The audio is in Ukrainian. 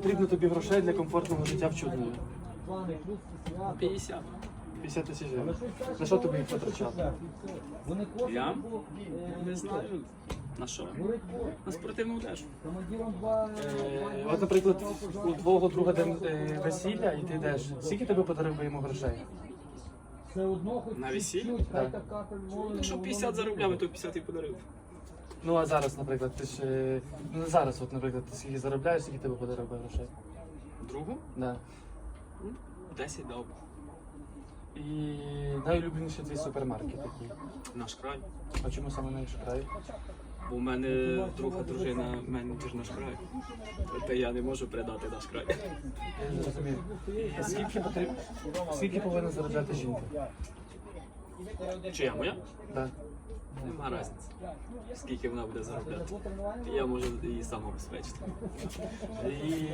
потрібно тобі грошей для комфортного життя в чуднові? 50. 50 тисяч гривень. На що тобі їх витрачати? Я не знаю. На що? На спортивну одежу. Е, От, наприклад, у твого друга день е, весілля, і ти йдеш. Скільки тебе подарив би йому грошей? На весілля? Так. Якщо 50 заробляв, то 50 і подарив. Ну а зараз, наприклад, ти ж е, ну зараз, от, наприклад, ти скільки заробляєш, скільки тебе подарив би грошей? Другу? Да. Ну, 10 дав. І найулюбленіший твій супермаркет який. Наш край. А чому саме наш край? Бо в мене друга дружина менеджер наш край. Та я не можу передати наш край. Я не. А Скільки потрібно? Скільки повинна заробляти жінка? Чия моя? Да. Нема різниці. Скільки вона буде заробляти. Я можу її сам обезпечити. І